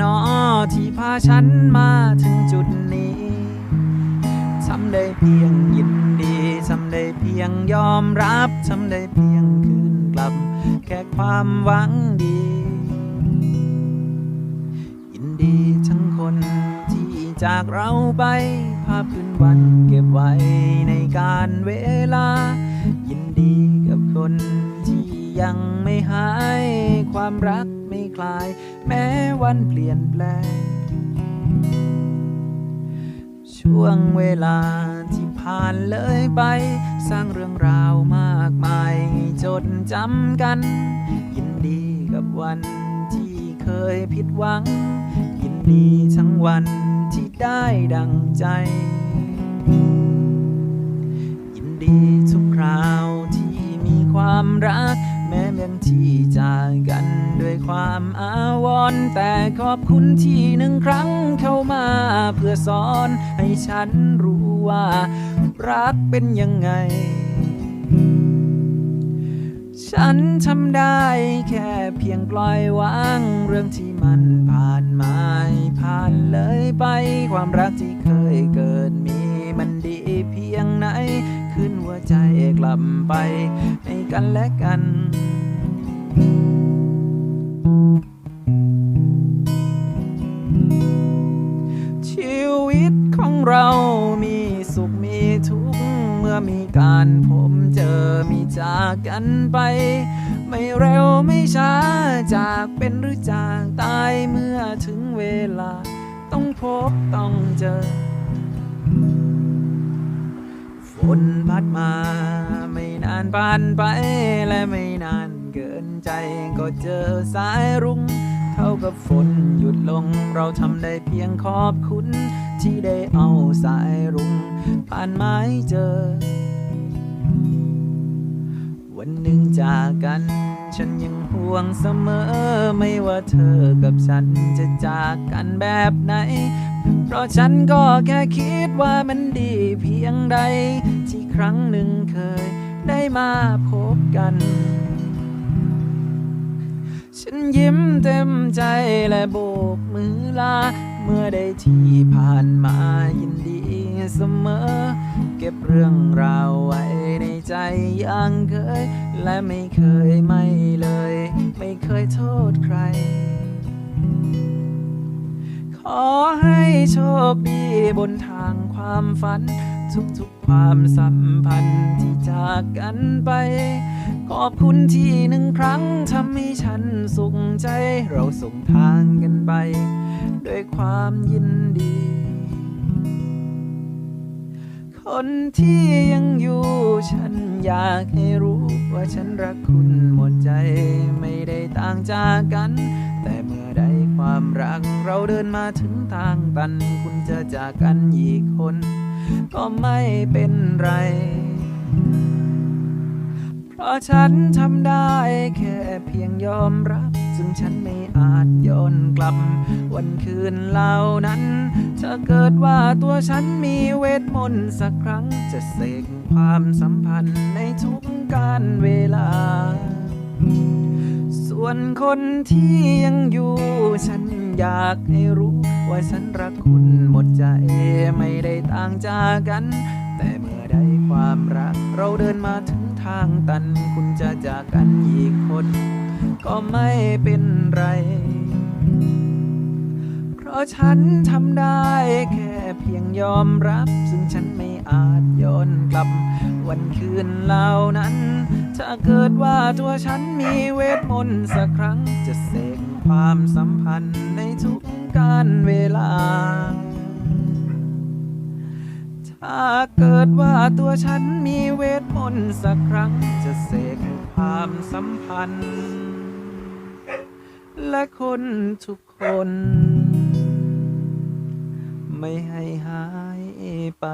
นอที่พาฉันมาถึงจุดนี้ ทำได้เพียงยินดี ทำได้เพียงยอมรับ ทำได้เพียงคืนกลับ แค่ความหวังดี ยินดีทั้งคนที่จากเราไป ภาพคืนวันเก็บไว้ในการเวลา ยินดีกับคนที่ยังไม่หายความรัก คลาย แม้วันเปลี่ยนแปลง ช่วงเวลาที่ผ่านเลยไป สร้างเรื่องราวมากมายจดจำกัน ยินดีกับวันที่เคยผิดหวัง ยินดีทั้งวันที่ได้ดังใจยินดีทุกคราวที่มีความรัก แม้บางที่จากกันด้วยความอาวรณ์แต่ขอบคุณที่หนึ่งครั้งเข้ามาเพื่อสอนให้ฉันรู้ว่า รักเป็นยังไง ฉันทำได้แค่เพียงปล่อยวาง เรื่องที่มันผ่านมาผ่านเลยไป ความรักที่เคยเกิดมีมันดีเพียงไหน ขึ้นหัวใจกลับไป กันและกันชีวิตของเรามีสุขมีทุกข์เมื่อมีการผมเจอมีจากกันไป ไม่เร็วไม่ช้าจากเป็นหรือจากตายเมื่อถึงเวลา ต้องพบต้องเจอ ฝนพัดมา ผ่านไปและไม่นานเกินใจก็เจอสายรุ้งเท่ากับฝนหยุดลง เราทำได้เพียงขอบคุณ ที่ได้เอาสายรุ้งผ่านไม้เจอ วันหนึ่งจากกัน ฉันยังห่วงเสมอ ไม่ว่าเธอกับฉันจะจากกันแบบไหนเพราะฉันก็แค่คิดว่ามันดีเพียงใด ที่ครั้งหนึ่งเคย ได้มาพบกัน ฉันยิ้มเต็มใจและโบกมือลา เมื่อได้ที่ผ่านมายินดีเสมอ เก็บเรื่องราวไว้ในใจอย่างเคย และไม่เคยไม่เลย ไม่เคยโทษใคร ขอให้โชคดีบนทางความฝัน ทุกๆความสัมพันธ์ที่จากกันไป ขอบคุณที่หนึ่งครั้งทำให้ฉันสุขใจ เราส่งทางกันไป ด้วยความยินดี คนที่ยังอยู่ฉันอยากให้รู้ว่าฉันรักคุณหมดใจไม่ได้ต่างจากกัน แต่เมื่อ ความรักเราเดินมาถึงทางตัน คุณจะจากกันอีกคน ก็ไม่เป็นไร เพราะฉันทำได้แค่เพียงยอมรับ ซึ่งฉันไม่อาจย้อนกลับ วันคืนเหล่านั้น ถ้าเกิดว่าตัวฉันมีเวทมนต์สักครั้ง จะเสกความสัมพันธ์ในทุกการเวลา ส่วนคนที่ยังอยู่ ฉันอยากให้รู้ ว่าฉันรักคุณหมดใจไม่ได้ต่างจากกัน แต่เมื่อใดความรัก เราเดินมาถึงทางตัน คุณจะจากกันอีกคน ก็ไม่เป็นไร เพราะฉันทำได้แค่เพียงยอมรับ ซึ่งฉันไม่อาจย้อนกลับ วันคืนเหล่านั้น ถ้าเกิดว่าตัวฉันมีเวทมนต์สักครั้ง จะเสกความสัมพันธ์ในทุกการเวลา ถ้าเกิดว่าตัวฉันมีเวทมนต์สักครั้ง จะเสกความสัมพันธ์ และคนทุกคน ไม่ให้หายไป